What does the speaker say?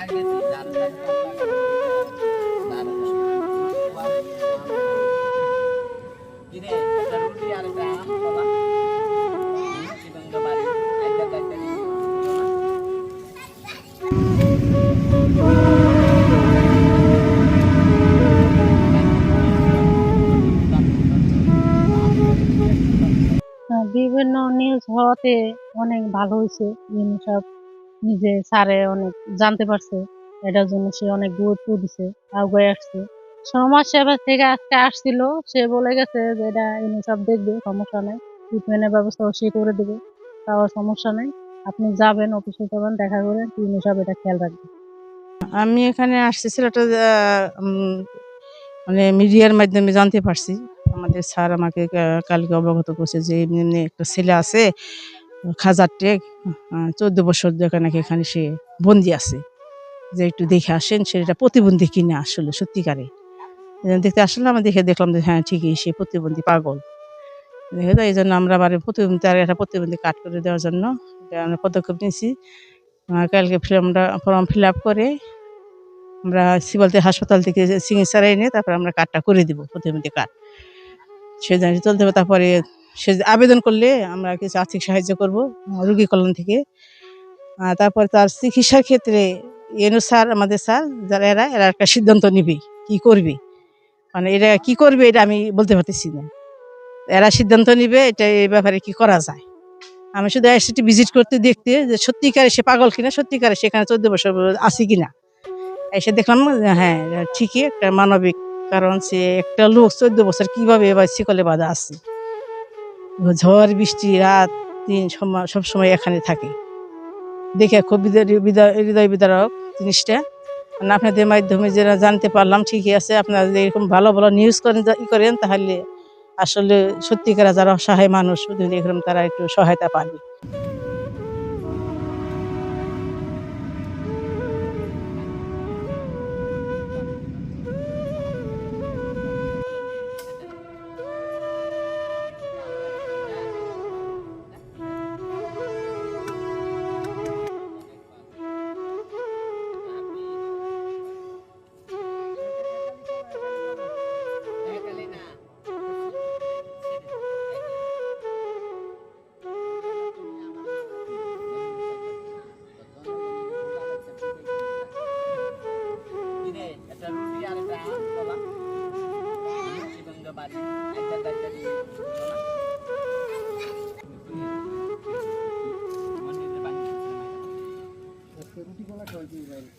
হ্যাঁ, বিভিন্ন নিউজ হওয়াতে অনেক ভালো হয়েছে যিনি সব নিজে স্যারে অনেক জানতে পারছে এটার জন্য সে অনেক গুরুত্ব দিছে আগুয়ে আসছে। সমাজ সেবা থেকে আজকে আসছিল সে বলে গেছে যে এটা ইনি সব দেখবে সমস্যা নেই। ট্রিটমেন্টের ব্যবস্থা সে করে দেবে তাও সমস্যা নেই। আপনি যাবেন অফিসে যাবেন দেখা করে তিনি সব এটা খেয়াল রাখবেন। আমি এখানে আসছি উম, মানে মিডিয়ার মাধ্যমে জানতে পারছি। আমাদের স্যার আমাকে কালকে অবগত করছে যে এমনি এমনি একটা ছেলে আছে। খাজার টেক চোদ্দ বছর দেখে নাকি এখানে সে বন্দি আছে। যে একটু দেখে আসেন সেটা প্রতিবন্ধী কিনা আসলে, সত্যিকারে। দেখতে আসলে আমরা দেখে দেখলাম যে হ্যাঁ ঠিকই, সে প্রতিবন্ধী পাগল। দেখে তো এই জন্য আমরা আবার প্রতিবন্ধী, তার একটা প্রতিবন্ধী কাট করে দেওয়ার জন্য আমরা পদক্ষেপ নিয়েছি। কালকে ফর্মটা ফর্ম ফিল আপ করে আমরা সিবালতে হাসপাতাল থেকে চিকিৎসা এনে তারপরে আমরা কার্ডটা করে দিব, প্রতিবন্ধী কার্ড। সে চলতে হবে, তারপরে সে আবেদন করলে আমরা কিছু আর্থিক সাহায্য করব রুগী কল্যাণ থেকে। তারপর তার চিকিৎসার ক্ষেত্রে এনু স্যার, আমাদের স্যার, যারা এরা এরা একটা সিদ্ধান্ত নিবে, কি করবে? মানে এরা কি করবে এটা আমি বলতে পারতেছি না। এরা সিদ্ধান্ত নিবে এটা এই ব্যাপারে কি করা যায়। আমি শুধু এসেছি ভিজিট করতে দেখতে যে সত্যিকারে সে পাগল কিনা, সত্যিকারে সেখানে চোদ্দ বছর আছে কিনা। এসে দেখলাম হ্যাঁ ঠিকই একটা মানবিক কারণ, সে একটা লোক চোদ্দ বছর কীভাবে এবার শিকলে বাঁধা আছে। ঝড়, বৃষ্টি, রাত, দিন সময় সবসময় এখানে থাকে। দেখে খুব হৃদয় বিদারক জিনিসটা। মানে আপনাদের মাধ্যমে যারা জানতে পারলাম, ঠিকই আছে, আপনারা যদি এরকম ভালো ভালো নিউজ করেন ই করেন, তাহলে আসলে সত্যিকারা যারা অসহায় মানুষ এরকম তারা একটু সহায়তা পাবে।